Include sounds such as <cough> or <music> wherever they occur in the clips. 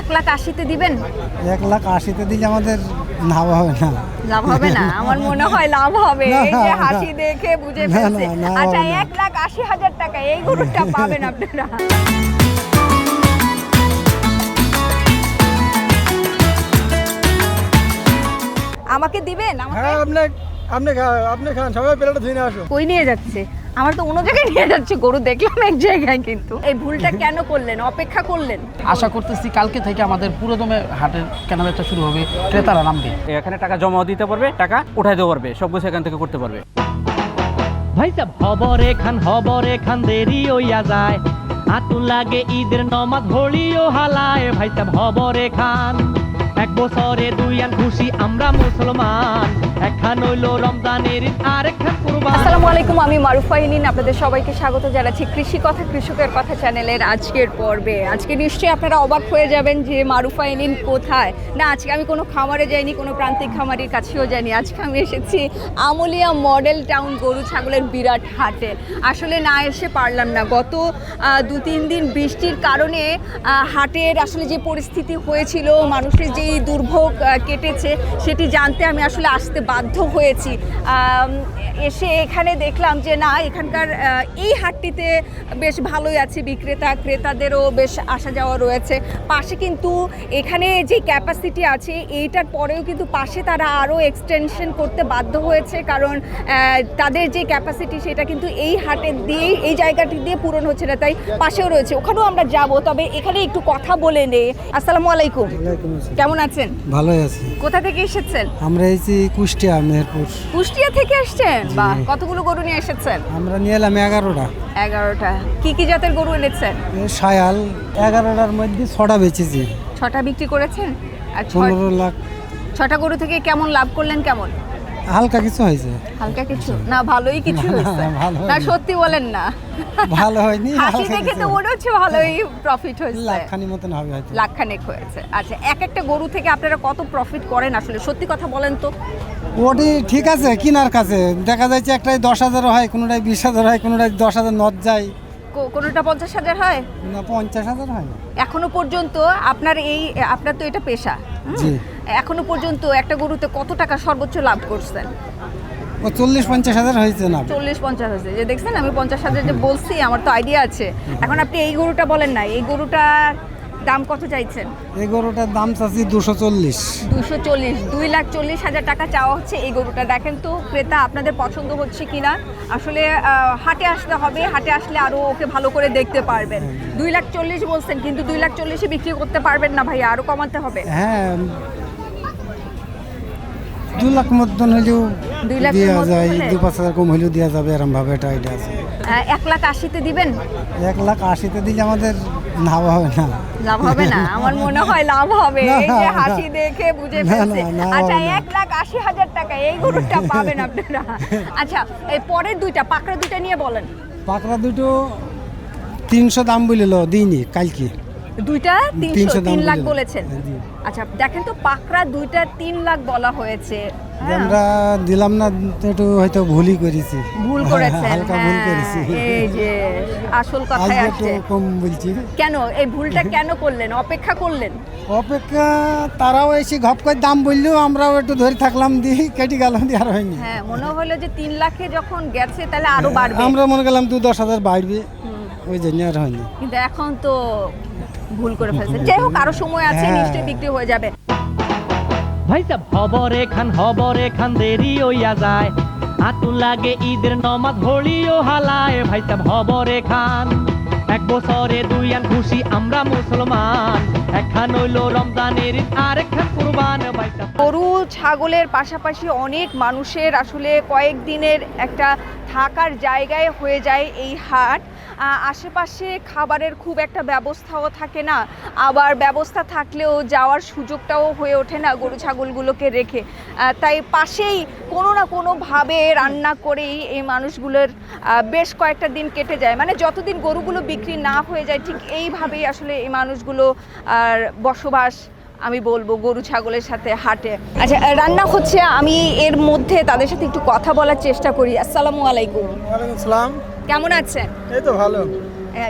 এক লাখ আশিতে দিবেন? এক লাখ আশিতে দিলে আমাদের লাভ হবে না। লাভ হবে না? আমার মনে হয় লাভ হবে। এই যে হাসি দেখে বুঝে ফেলছে। আচ্ছা এক লাখ আশি হাজার টাকা এই গরুটা পাবেন আপনারা। আমাকে দিবেন? আমাকে? হ্যাঁ আপনি আপনি খান আপনি খান। সবাই প্লেটে ধুয়ে নিয়ে আসো কই নিয়ে যাচ্ছে? আমার তো অন্য জায়গায় নিয়ে যাচ্ছে গরু দেখলাম এক জায়গায় কিন্তু। এই ভুলটা কেন করলেন? অপেক্ষা করলেন? আশা করতেছি কালকে থেকে আমাদের পুরোদমে হাটের কেনাবেচা শুরু হবে ক্রেতারা নামবে। এখানে টাকা জমাও দিতে পারবে টাকা উঠাই দিতে পারবে সব কিছু এখান থেকে করতে পারবে। ভাই সাহেব হবরে খান হবরে খান দেরি হইয়া যায়। আতুন লাগে ঈদের নমাজ হলিও হালায়। ভাই সাহেব হবরে খান এক বছরে দুই আন খুশি আমরা মুসলমান। আসসালামু আলাইকুম, আমি মারুফা হিলিন আপনাদের সবাইকে স্বাগত জানাচ্ছি কৃষি কথা, কৃষকের কথা চ্যানেলের আজকের পর্বে। আজকে নিশ্চয়ই আপনারা অবাক হয়ে যাবেন যে মারুফা হিলিন কোথায়? না, আজকে আমি কোনো খামারে যাইনি, কোনো প্রান্তিক খামারির কাছেও যাইনি। আজকে আমি এসেছি আমলিয়া মডেল টাউন গরু ছাগলের বিরাট হাটে। আসলে না এসে পারলাম না। গত দু তিন দিন বৃষ্টির কারণে হাটের আসলে যে পরিস্থিতি হয়েছিল, মানুষের যেই দুর্ভোগ কেটেছে, সেটি জানতে আমি আসলে আসতে বাধ্য হয়েছি। এসে এখানে দেখলাম যে না এখানকার এই হাটটিতে বেশ ভালোই আছে বিক্রেতা ক্রেতাদেরও বেশ আসা যাওয়া রয়েছে। পাশে কিন্তু এখানে যে ক্যাপাসিটি আছে এইটার পরেও কিন্তু পাশে তারা আরও এক্সটেনশন করতে বাধ্য হয়েছে। কারণ তাদের যে ক্যাপাসিটি সেটা কিন্তু এই হাটের দিয়েই এই জায়গাটি দিয়ে পূরণ হচ্ছে না তাই পাশেও রয়েছে। ওখানেও আমরা যাব তবে এখানে একটু কথা বলে নেই আসসালামু আলাইকুম। কেমন আছেন? ভালোই আছি। কোথা থেকে এসেছেন? আমরা এসেছি কুষ্টিয়া মেহেরপুর। কুষ্টিয়া থেকে আসছেন? বাহ কতগুলো গরু নিয়ে এসেছেন? আমরা নিয়ে এলাম এগারোটা। এগারোটা। কি কি জাতের গরু এনেছেন? সায়াল এগারোটার মধ্যে ছটা বেচেছি। ছটা বিক্রি করেছেন? আর পনেরো লাখ। ছটা গরু থেকে কেমন লাভ করলেন কেমন? হালকা কিছু হয়েছে? হালকা কিছু? না ভালোই কিছু হয়েছে। না সত্যি বলেন না। ভালো হয়নি হাসি দেখে তো মনে হচ্ছে ভালোই প্রফিট হয়েছে। লাখখানি মতন হবে হয়তো। লাখখানেক হয়েছে। আচ্ছা এক একটা গরু থেকে আপনারা কত প্রফিট করেন আসলে? সত্যি কথা বলেন তো। ওটি ঠিক আছে কিনার কাছে। দেখা যাচ্ছে একটাই দশ হাজার হয় কোনোটাই বিশ হাজার হয় কোনোটাই দশ হাজার নদ যায়। কোনোটা পঞ্চাশ হাজার হয়? না পঞ্চাশ হাজার হয় এখনও পর্যন্ত আপনার এই আপনার তো এটা পেশা? জি। এখনও পর্যন্ত একটা গরুতে কত টাকা সর্বোচ্চ লাভ করছেন? ও চল্লিশ পঞ্চাশ হাজার হয়েছে না। চল্লিশ পঞ্চাশ হয়েছে। যে দেখছেন আমি পঞ্চাশ হাজার যে বলছি আমার তো আইডিয়া আছে। এখন আপনি এই গরুটা বলেন না এই গরুটার দাম কত চাইছেন? এই গরুটার দাম চাচ্ছি দুশো চল্লিশ। দুশো চল্লিশ দুই লাখ চল্লিশ হাজার টাকা চাওয়া হচ্ছে এই গরুটা। দেখেন তো ক্রেতা আপনাদের পছন্দ হচ্ছে কিনা? আসলে হাটে আসতে হবে হাটে আসলে আরও ওকে ভালো করে দেখতে পারবেন। দুই লাখ চল্লিশ বলছেন কিন্তু দুই লাখ চল্লিশে বিক্রি করতে পারবেন না ভাইয়া আরও কমাতে হবে। হ্যাঁ দু লাখ মতন হলেও দেওয়া যায় দু পাঁচ হাজার কম হলেও দেওয়া যাবে এরম ভাবে এটা আইডিয়া আছে। এক লাখ আশিতে দিবেন? এক লাখ আশিতে দিলে আমাদের লাভ হবে না। লাভ হবে না? আমার মনে হয় লাভ হবে। এই যে হাসি দেখে বুঝে ফেলছে। আচ্ছা এক লাখ আশি হাজার টাকা এই গরুটা <laughs> পাবেন আপনারা। আচ্ছা এই পরের দুইটা পাকড়া দুইটা নিয়ে বলেন। পাকড়া দুটো তিনশো দাম বলিল দিইনি কালকে। দুইটা তিনশো তিন লাখ বলেছেন। হ্যাঁ, আচ্ছা দেখেন তো পাকড়া দুইটা তিন লাখ বলা হয়েছে। হ্যাঁ, আমরা দিলাম না একটু হয়তো ভুলই করেছি। ভুল করেছেন <laughs> হালকা ভুল হ্যাঁ, করেছি। এই যে আসল একটু আসছে। কম বলছি। কেন এই ভুলটা <laughs> কেন করলেন? অপেক্ষা করলেন? অপেক্ষা তারাও এসে ঘপ করে দাম বললেও আমরাও একটু ধরে থাকলাম দিয়ে কেটে গেলাম দিয়ে আর হয়নি। হ্যাঁ মনে হলো যে তিন লাখে যখন গেছে তাহলে আরও বাড়বে। আমরা মনে করলাম দু দশ হাজার বাড়বে। ওই জন্য আর হয়নি। কিন্তু এখন তো ভুল করে ফেলছেন যাই হোক আরও সময় আছে হ্যাঁ। নিশ্চয়ই বিক্রি হয়ে যাবে। ভাই সাহেব হবরে খান হবরে খান দেরি হইয়া যায়। আতুন লাগে ঈদের নমাজ হলিও হালায়। ভাই সাহেব হবরে খান এক বছরে দুই আন খুশি আমরা মুসলমান। একখান হইল রমজানের ঈদ আর একখান কুরবান। ভাই সাহেব গরু ছাগলের পাশাপাশি অনেক মানুষের আসলে কয়েকদিনের একটা থাকার জায়গায় হয়ে যায় এই হাট। আশেপাশে খাবারের খুব একটা ব্যবস্থাও থাকে না। আবার ব্যবস্থা থাকলেও যাওয়ার সুযোগটাও হয়ে ওঠে না গরু ছাগলগুলোকে রেখে। তাই পাশেই কোনো না কোনোভাবে রান্না করেই এই মানুষগুলোর বেশ কয়েকটা দিন কেটে যায়। মানে যতদিন গরুগুলো বিক্রি না হয়ে যায়, ঠিক এইভাবেই আসলে এই মানুষগুলো আর বসবাস, আমি বলব, গরু ছাগলের সাথে হাটে। আচ্ছা রান্না হচ্ছে, আমি এর মধ্যে তাদের সাথে একটু কথা বলার চেষ্টা করি। আসসালামু আলাইকুম। ওয়ালাইকুম সালাম কেমন আছেন? এই তো ভালো।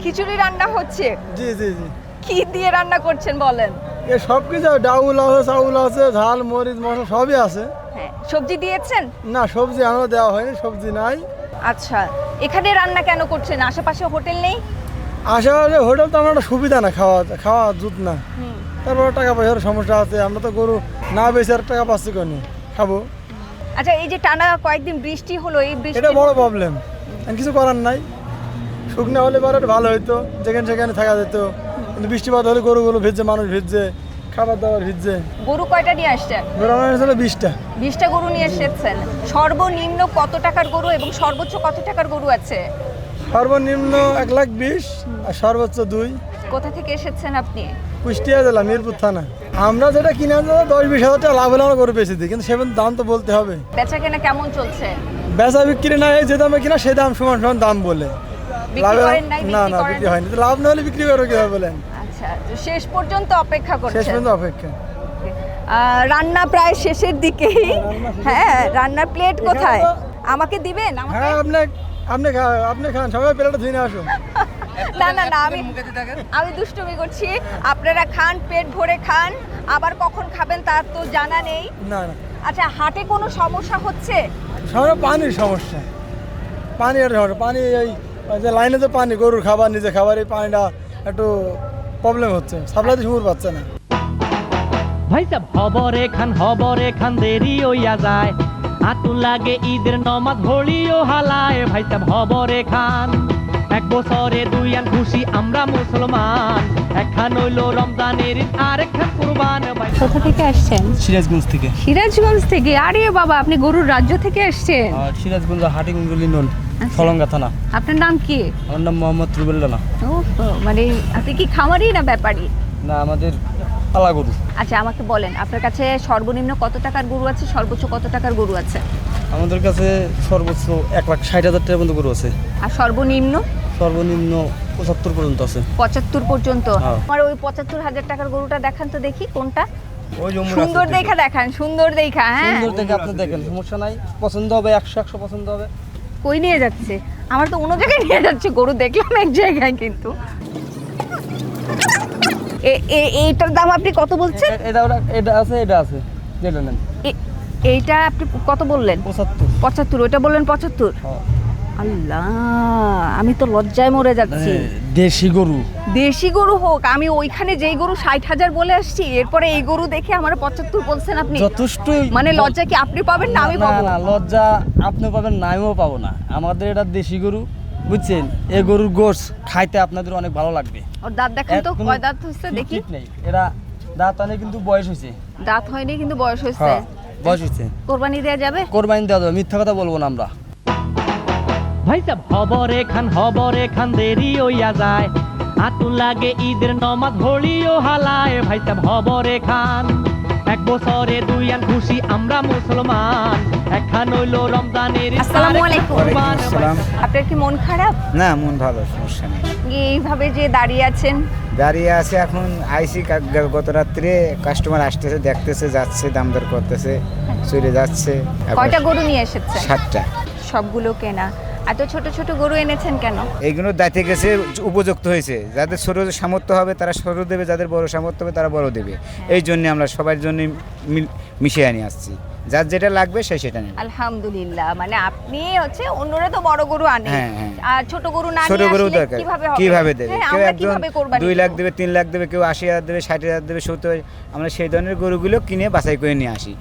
খিচুড়ি রান্না হচ্ছে? জি জি জি। কি দিয়ে রান্না করছেন বলেন? এ সব কিছু ডাউল আছে চাউল আছে ঝাল মরিচ মশলা সবই আছে। হ্যাঁ সবজি দিয়েছেন? না সবজি এখনও দেওয়া হয়নি সবজি নাই। আচ্ছা এখানে রান্না কেন করছেন? আশেপাশে হোটেল নেই? আশেপাশে হোটেল তো আমার সুবিধা না খাওয়া খাওয়া জুত না। তারপরে টাকা পয়সার সমস্যা আছে আমরা তো গরু না বেচে আর টাকা পাচ্ছি কেন? খাব। আচ্ছা এই যে টানা কয়েকদিন বৃষ্টি হলো এই বৃষ্টি এটা বড় প্রবলেম কিছু করার নাই। শুকনো হলে পরে ভালো হইতো যেখানে সেখানে থাকা যেত। কিন্তু বৃষ্টিপাত হলে গরুগুলো ভিজছে মানুষ ভিজছে খাবার দাবার ভিজছে। গরু কয়টা নিয়ে আসছেন গরু আমার বিশটা। বিশটা গরু নিয়ে এসেছেন। সর্বনিম্ন কত টাকার গরু এবং সর্বোচ্চ কত টাকার গরু আছে? সর্বনিম্ন এক লাখ বিশ আর সর্বোচ্চ দুই। কোথা থেকে এসেছেন আপনি? কুষ্টিয়া জেলা মিরপুর থানা। আমরা যেটা কিনে আনতে দশ বিশ হাজার টাকা লাভ হলে আমরা গরু বেশি দিই কিন্তু সেখানে দাম তো বলতে হবে। বেচা কেনা কেমন চলছে? বেচা বিক্রি না হয় যে দামে কিনা সেই দাম সমান সমান দাম বলে। না না বিক্রি হয়নি। লাভ না হলে বিক্রি করো কীভাবে বলেন? আচ্ছা শেষ পর্যন্ত অপেক্ষা শেষ করছেন। পর্যন্ত অপেক্ষা। রান্না প্রায় শেষের দিকেই। হ্যাঁ রান্নার প্লেট কোথায়? আমাকে দিবেন? আমাকে? হ্যাঁ আপনি আপনি খা- আপনি খান সবাই প্লেটে ধুয়ে নিয়ে আসুন। না না না আমি আমি দুষ্টুমি করছি। আপনারা খান পেট ভরে খান। আবার কখন খাবেন তার তো জানা নেই। না না। আচ্ছা হাটে কোনো সমস্যা হচ্ছে? সামনে পানির সমস্যা। পানি একটা সমস্যা পানি এই ওই যে লাইনে যে পানি গরুর খাবার নিজে খাবার এই পানিটা একটু প্রবলেম হচ্ছে। সাপ্লাইতে সুর পাচ্ছে না। ভাই সাহেব হবরে খান হবরে খান দেরি হইয়া যায়। আতু লাগে ঈদের নমাজ হলিও হালায়। ভাই সাহেব হবরে খান এক বছরে দুই আন খুশি আমরা মুসলমান। একখান হইল রমজানের ঈদ আর একখান কুরবান ভাই কোথা থেকে আসছেন? সিরাজগঞ্জ থেকে। সিরাজগঞ্জ থেকে? আরে বাবা আপনি গরুর রাজ্য থেকে আসছেন? সিরাজগঞ্জ হাটিগুন্ডলি নন ফলঙ্গা থানা। আপনার নাম কি? আমার নাম মোহাম্মদ রুবেল্লা না ও মানে আপনি কি খামারি না ব্যাপারী? না আমাদের পালা গরু। আচ্ছা আমাকে বলেন আপনার কাছে সর্বনিম্ন কত টাকার গরু আছে? সর্বোচ্চ কত টাকার গরু আছে? আমাদের কাছে সর্বোচ্চ এক লাখ ষাট হাজার টাকার মতো গরু আছে। আর সর্বনিম্ন? সর্বনিম্ন পঁচাত্তর পর্যন্ত আছে। পঁচাত্তর পর্যন্ত? হ্যাঁ। আমার ওই পঁচাত্তর হাজার টাকার গরুটা দেখান তো দেখি কোনটা? সুন্দর দেখা। দেখান সুন্দর দেখা হ্যাঁ। সুন্দর দেখে আপনি দেখেন সমস্যা নাই। পছন্দ হবে একশো একশো পছন্দ হবে। কই নিয়ে যাচ্ছে? আমার তো অন্য জায়গায় নিয়ে যাচ্ছে গরু দেখলাম এক জায়গায় কিন্তু। এইটার দাম আপনি কত বলছেন? এটা এটা আছে এটা আছে। যেটা নেন। এইটা আপনি কত বললেন? পঁচাত্তর। পঁচাত্তর ওইটা বললেন পঁচাত্তর? হ্যাঁ। আল্লাহ আমি তো লজ্জায় মরে যাচ্ছি। দেশি গরু। দেশি গরু হোক আমি ওইখানে যেই গরু ষাট হাজার বলে আসছি এরপরে এই গরু দেখে আমার পঁচাত্তর বলছেন আপনি। যথেষ্টই মানে লজ্জা কি আপনি পাবেন না আমি পাবো? না লজ্জা আপনি পাবেন না আমিও পাবো না। আমাদের এটা দেশি গরু বুঝছেন? এই গরুর গোস খাইতে আপনাদের অনেক ভালো লাগবে। ওর দাঁত দেখান তো কয় দাঁত হচ্ছে দেখি। এরা দাঁত অনেক কিন্তু বয়স হয়েছে দাঁত হয়নি কিন্তু বয়স হয়েছে হ্যাঁ বয়স হয়েছে কোরবানি দেওয়া যাবে? কোরবানি দেওয়া যাবে মিথ্যা কথা বলব না আমরা। ভাই সাহেব হবরে খান হবরে খান দেরি হইয়া যায়। আতু লাগে ঈদের নমাজ হলিও হালায় ভাই সাহেব হবরে খান এক বছরে দুই আন খুশি আমরা মুসলমান। একখান হইল রমজানের আসসালামু আলাইকুম। আপনার কি মন খারাপ? না মন ভালো সমস্যা নেই। এইভাবে যে দাঁড়িয়ে আছেন? দাঁড়িয়ে আছে এখন আইসি গত রাত্রে কাস্টমার আসতেছে দেখতেছে যাচ্ছে দাম দর করতেছে চলে যাচ্ছে। কয়টা গরু নিয়ে এসেছেন? সাতটা। সবগুলো কেনা। এত ছোট ছোট গরু এনেছেন কেন? এইগুলো দাঁতে গেছে উপযুক্ত হয়েছে। যাদের ছোট সামর্থ্য হবে তারা ছোট দেবে যাদের বড় সামর্থ্য হবে তারা বড় দেবে। এই জন্য আমরা সবার জন্য মিশিয়ে আনি আসছি। যার যেটা লাগবে সে সেটা নেবে। আলহামদুলিল্লাহ। মানে আপনি হচ্ছে অন্যরা তো বড় গরু আনে। হ্যাঁ, হ্যাঁ। আর ছোট গরু না ছোট গরু দরকার। কীভাবে দেবে? হ্যাঁ, কেউ একজন দুই লাখ দেবে তিন লাখ দেবে কেউ আশি হাজার দেবে ষাট হাজার দেবে সত্তর আমরা সেই ধরনের গরুগুলো কিনে বাছাই করে নিয়ে আসি।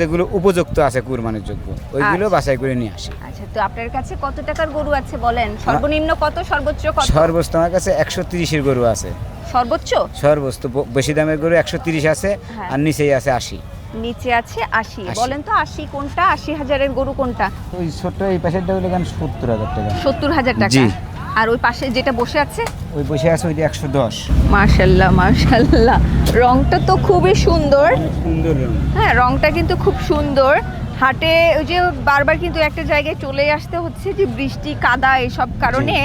যেগুলো উপযুক্ত আছে কুরবানির যোগ্য ওইগুলো আচ্ছা। বাছাই করে নিয়ে আসি। আচ্ছা তো আপনার কাছে কত টাকার গরু আছে বলেন? সর্বনিম্ন কত সর্বোচ্চ কত? সর্বোচ্চ আমার কাছে একশো তিরিশের গরু আছে। সর্বোচ্চ? সর্বোচ্চ বেশি দামের গরু একশো তিরিশ আছে হ্যাঁ। আর নিচেই আছে আশি। নিচে আছে আশি। বলেন তো আশি কোনটা আশি হাজারের গরু কোনটা? ওই ছোট্ট এই পাশেরটা হলে সত্তর হাজার টাকা? সত্তর হাজার টাকা? জি। আর ওই পাশে যেটা বসে আছে? ওই বসে আছে ওইটা একশো দশ। মার্শাল্লাহ মার্শাল্লাহ রংটা তো খুবই সুন্দর। সুন্দর হ্যাঁ রংটা কিন্তু খুব সুন্দর। হাটে ওই যে বারবার কিন্তু একটা জায়গায় চলে আসতে হচ্ছে যে বৃষ্টি কাদা এসব কারণে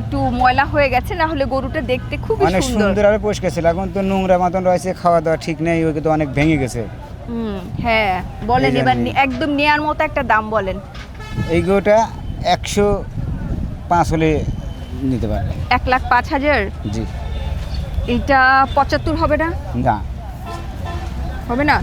একটু ময়লা হয়ে গেছে না হলে গরুটা দেখতে খুবই অনেক সুন্দর। আর পরিষ্কার ছিল। এখন তো নোংরা মতন রয়েছে খাওয়া দাওয়া ঠিক নেই ওই তো অনেক ভেঙে গেছে। হুম হ্যাঁ বলেন এবার একদম নেয়ার মতো একটা দাম বলেন। এই গরুটা একশো পাঁচ হলে নিতে পারবে। এক লাখ পাঁচ হাজার? জি। এইটা পঁচাত্তর হবে না? না। হবে না?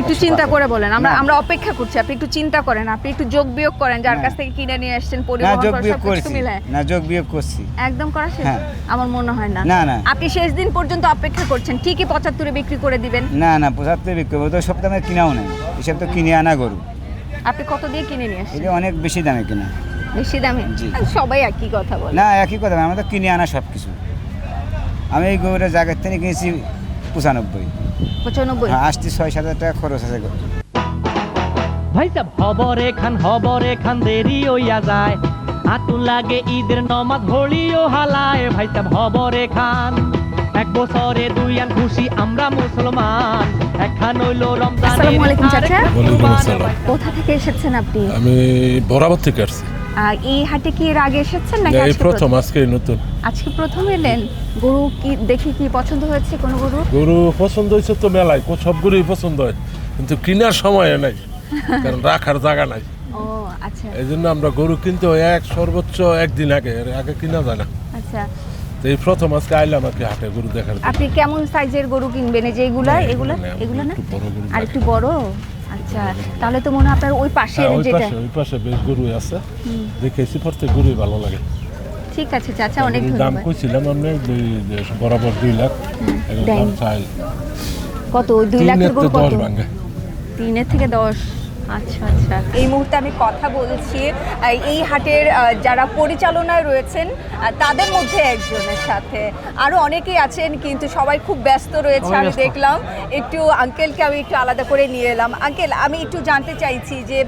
একটু চিন্তা করে বলেন আমরা আমরা অপেক্ষা করছি আপনি একটু চিন্তা করেন আপনি একটু যোগ বিয়োগ করেন যার কাছ থেকে কিনে নিয়ে আসছেন পরিবহন সবকিছু করছি। মিলায়। না যোগ বিয়োগ করছি। একদম করা শেষ? হ্যাঁ। আমার মনে হয় না। না, না। আপনি শেষ দিন পর্যন্ত অপেক্ষা করছেন ঠিকই পঁচাত্তরে বিক্রি করে দিবেন। না না পঁচাত্তর বিক্রি করব তো সব দামে কিনাও নেই। এসব তো কিনে আনা গরু। আপনি কত দিয়ে কিনে নিয়ে আসছেন? এটা অনেক বেশি দামে কিনা। বেশি দামে? জি। সবাই একই কথা বলে। না একই কথা আমরা তো কিনে আনা সব কিছু আমি এই গরুটা জায়গার থেকে কিনেছি পঁচানব্বই। পঁচানব্বই? হ্যাঁ আসতে ছয় সাত হাজার টাকা খরচ আছে। ভাই সাহেব হবরে খান হবরে খান দেরি হইয়া যায়। আতুন লাগে ঈদের নমাজ হলিও হালায়। ভাই সাহেব হবরে খান এক বছরে দুই আন খুশি আমরা মুসলমান। একখান হইল রমজান আসসালামু আলাইকুম চাচা। কোথা থেকে এসেছেন আপনি? আমি বরাবর থেকে আসছি। আর এই হাটে কি এর আগে এসেছেন নাকি এই আজকে প্রথম? আজকে নতুন। আজকে প্রথম এলেন? গরু কি দেখে কি পছন্দ হয়েছে কোন গরু? গরু পছন্দ হয়েছে তো মেলায় কো- সব গরুই পছন্দ হয়। কিন্তু কেনার সময় নাই কারণ <laughs> রাখার জায়গা নাই। ও আচ্ছা। এই জন্য আমরা গরু কিনতে হয় এক সর্বোচ্চ একদিন আগে আগে কিনা যায় না। আচ্ছা তো এই প্রথম আজকে আইলাম আর কি হাটে গরু দেখার আপনি কেমন সাইজের গরু কিনবেন? এই যে এগুলা না, এগুলা এগুলো না, আর একটু বড় আচ্ছা তাহলে তো মনে আপনার ওই পাশের হ্যাঁ, যেটা। ওই পাশে বেশ গরু আছে। দেখেছি প্রত্যেক গরুই ভালো লাগে। ঠিক আছে চাচা অনেক গরুর দাম ধন্যবাদ। কইছিলাম আমরা দুই বরাবর দুই লাখ। এখন দাম চাই। কত? ওই দুই লাখের গরু কত? দশ ভাঙে। তিনের থেকে দশ। আচ্ছা আচ্ছা। এই মুহূর্তে আমি কথা বলছি এই হাটের যারা পরিচালনায় রয়েছেন তাদের মধ্যে একজনের সাথে। আরও অনেকেই আছেন কিন্তু সবাই খুব ব্যস্ত রয়েছে আমি দেখলাম। একটু আঙ্কেলকে আমি একটু আলাদা করে নিয়ে এলাম। আঙ্কেল আমি একটু জানতে চাইছি যে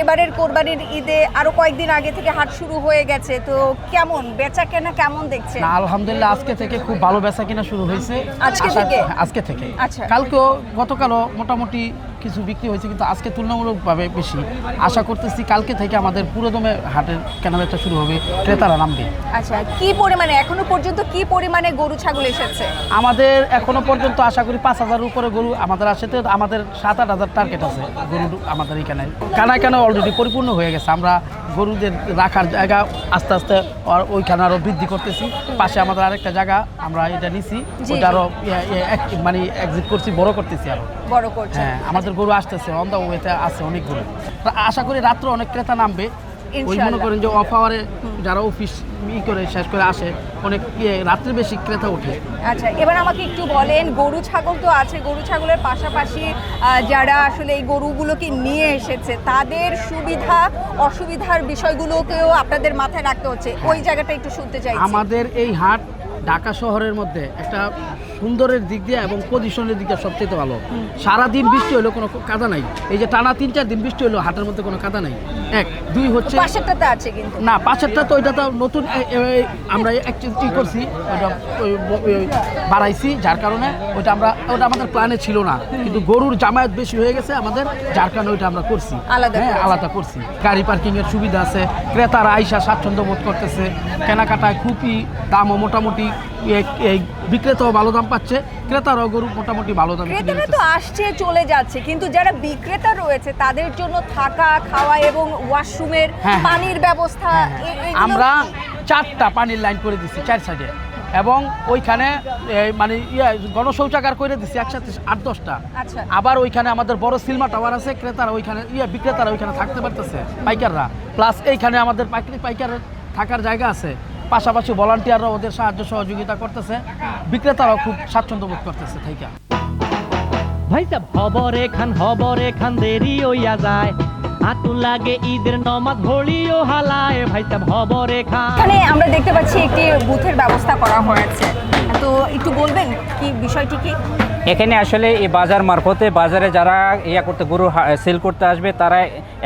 এবারের কোরবানির ঈদে আরও কয়েকদিন আগে থেকে হাট শুরু হয়ে গেছে তো কেমন? বেচা কেনা কেমন দেখছেন? আলহামদুলিল্লাহ আজকে থেকে খুব ভালো বেচা কেনা শুরু হয়েছে। আজকে থেকে? আজকে থেকে। আচ্ছা। কালকেও গতকালও মোটামুটি কিছু বিক্রি হয়েছে কিন্তু আজকে তুলনামূলকভাবে বেশি। আশা করতেছি কালকে থেকে আমাদের পুরোদমে হাটের কেনাবেচা শুরু হবে। ক্রেতারা নামবে। আচ্ছা কি পরিমাণে এখনও পর্যন্ত কি পরিমাণে গরু ছাগল এসেছে? আমাদের এখনও পর্যন্ত আশা করি পাঁচ হাজার উপরে গরু আমাদের আসে তো আমাদের সাত আট হাজার টার্গেট আছে গরু আমাদের এখানে। কানায় কেন অলরেডি পরিপূর্ণ হয়ে গেছে। আমরা গরুদের রাখার জায়গা আস্তে আস্তে ওইখানে আরও বৃদ্ধি করতেছি। পাশে আমাদের আরেকটা জায়গা আমরা এটা নিছি। জি, ওইটা আরও ইয়ে- ইয়ে মানে এক্সিট করছি বড় করতেছি আরও বড় করছি। হ্যাঁ আমাদের গরু আসতেছে অন দা ওয়েতে আছে অনেক গরু আশা করি রাত্রে অনেক ক্রেতা নামবে। ওই মনে করেন যে অফ আওয়ারে যারা অফিস ই করে শেষ করে আসে অনেক ইয়ে রাত্রে বেশি ক্রেতা ওঠে। আচ্ছা এবার আমাকে একটু বলেন গরু ছাগল তো আছে গরু ছাগলের পাশাপাশি যারা আসলে এই গরুগুলোকে নিয়ে এসেছে তাদের সুবিধা অসুবিধার বিষয়গুলোকেও আপনাদের মাথায় রাখতে হচ্ছে। ওই জায়গাটা একটু শুনতে চাই আমাদের এই হাট ঢাকা শহরের মধ্যে একটা সুন্দরের দিক দিয়ে এবং পজিশনের দিক দিয়ে সবচেয়ে ভালো। সারাদিন বৃষ্টি হলো কোনো কাদা নাই। এই যে টানা তিন চার দিন বৃষ্টি হলো হাটের মধ্যে কোনো কাদা নাই। এক দুই হচ্ছে পাশেরটাতে আছে কিন্তু। না পাশেরটা তো ওইটা তো নতুন আমরা একটি করছি ওইটা ওই- ওই বাড়াইছি যার কারণে ওইটা আমরা ওটা আমাদের প্ল্যানে ছিল না। কিন্তু গরুর জামায়াত বেশি হয়ে গেছে আমাদের যার কারণে ওইটা আমরা করছি। আলাদা হ্যাঁ আলাদা করছি। গাড়ি পার্কিং এর সুবিধা আছে ক্রেতারা আইসা স্বাচ্ছন্দ্য বোধ করতেছে কেনাকাটায় খুবই দামও মোটামুটি এই বিক্রেতাও ভালো দাম পাচ্ছে। ক্রেতারাও গরু মোটামুটি ভালো দাম ক্রেতারা তো আসছে চলে যাচ্ছে কিন্তু যারা বিক্রেতা রয়েছে তাদের জন্য থাকা খাওয়া এবং ওয়াশরুমের হ্যাঁ, হ্যাঁ। পানির ব্যবস্থা আমরা চারটা পানির লাইন করে দিচ্ছি চার সাইডে। এবং ওইখানে মানে ইয়ে গণশৌচাগার করে দিচ্ছি একসাথে আট দশটা। আচ্ছা। আবার ওইখানে আমাদের বড় সিলমা টাওয়ার আছে ক্রেতারা ওইখানে ইয়ে বিক্রেতারা ওইখানে থাকতে পারতেছে পাইকাররা। প্লাস এইখানে আমাদের পাইকারি থাকার জায়গা আছে। পাশাপাশি ভলান্টিয়াররা ওদের সাহায্য সহযোগিতা করতেছে। বিক্রেতারাও খুব স্বাচ্ছন্দ্য বোধ করতেছে থাইকা। ভাই সাহেব হবর এখান হবর এখান দেরি হইয়া যায়। আতুন লাগে ঈদের নমাজ হলিও হালায়। ভাই সাহেব হবর এখান। এখানে আমরা দেখতে পাচ্ছি একটি বুথের ব্যবস্থা করা হয়েছে। তো একটু বলবেন কি বিষয়টি কি? এখানে আসলে এই বাজার মারফতে বাজারে যারা ইয়া করতে গরু সেল করতে আসবে তারা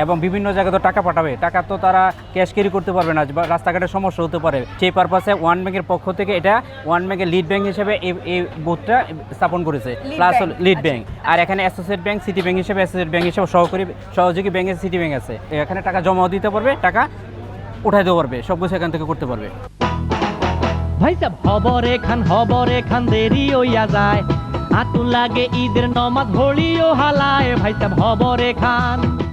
এবং বিভিন্ন জায়গায় তো টাকা পাঠাবে। টাকা তো তারা ক্যাশ ক্যারি করতে পারবে না বা রাস্তাঘাটে সমস্যা হতে পারে। সেই পারপাসে ওয়ান ব্যাংকের পক্ষ থেকে এটা ওয়ান ব্যাংকের লিড ব্যাংক হিসেবে এই এই বুথটা স্থাপন করেছে। Plus lead. ব্যাংক আর এখানে অ্যাসোসিয়েট ব্যাংক সিটি ব্যাংক হিসেবে অ্যাসোসিয়েট ব্যাংক হিসেবে সহকারী সহযোগী ব্যাংক সিটি ব্যাংক আছে। এখানে টাকা জমাও দিতে পারবে টাকা উঠাই দিতে পারবে সব কিছু এখান থেকে করতে পারবে। ভাই সাহেব হবরে খান হবরে খান দেরি হইয়া যায়। আতুন লাগে ঈদের নমাজ হলিও হালায় ভাইসাব হবরে খান।